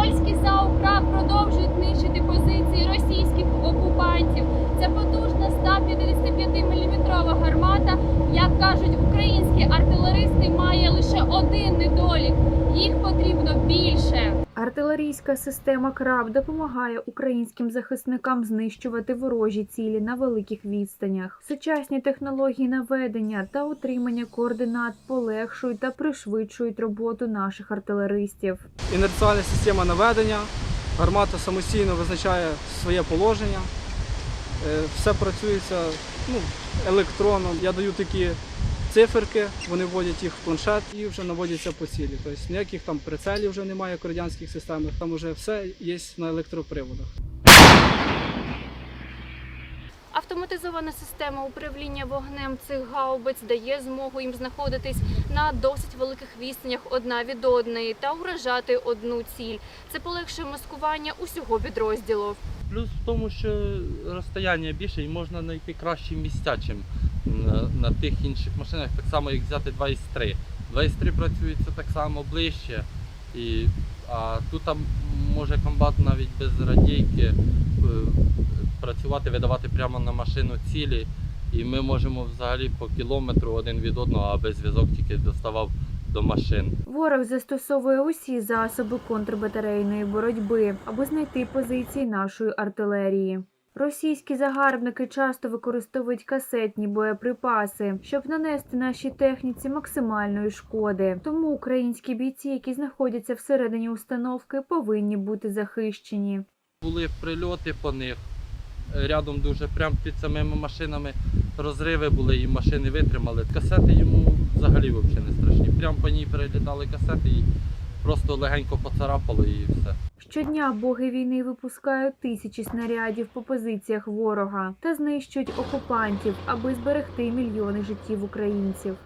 Польські ЗАУКРА продовжують нищити позиції російських окупантів. Це потужна 155-мм гармата. Як кажуть українські артилеристи, має лише один недолік. Артилерійська система КРАБ допомагає українським захисникам знищувати ворожі цілі на великих відстанях. Сучасні технології наведення та утримання координат полегшують та пришвидшують роботу наших артилеристів. Інерціальна система наведення, гармата самостійно визначає своє положення, Е, все працюється ну, електронно. Я даю такі циферки, вони вводять їх в планшет і вже наводяться по цілі. Тобто ніяких там прицелів вже немає в радянських системах, там вже все є на електроприводах. Автоматизована система управління вогнем цих гаубиць дає змогу їм знаходитись на досить великих відстанях одна від одної та уражати одну ціль. Це полегшує маскування усього підрозділу. Плюс в тому, що розстояння більше і можна знайти кращі місця, чим на, на тих інших машинах, так само як взяти 2 із 3. 2 із 3 працюється так само ближче, і, а тут там може комбат навіть без радійки е, працювати, видавати прямо на машину цілі. І ми можемо взагалі по кілометру один від одного, аби зв'язок тільки доставав до машин. Ворог застосовує усі засоби контрбатарейної боротьби, аби знайти позиції нашої артилерії. Російські загарбники часто використовують касетні боєприпаси, щоб нанести нашій техніці максимальної шкоди. Тому українські бійці, які знаходяться всередині установки, повинні бути захищені. Були прильоти по них. Рядом дуже прямо під самими машинами розриви були і машини витримали. Касети йому взагалі взагалі не страшні. Прямо по ній перелітали касети і просто легенько поцарапало і все. Щодня боги війни випускають тисячі снарядів по позиціях ворога та знищують окупантів, аби зберегти мільйони життів українців.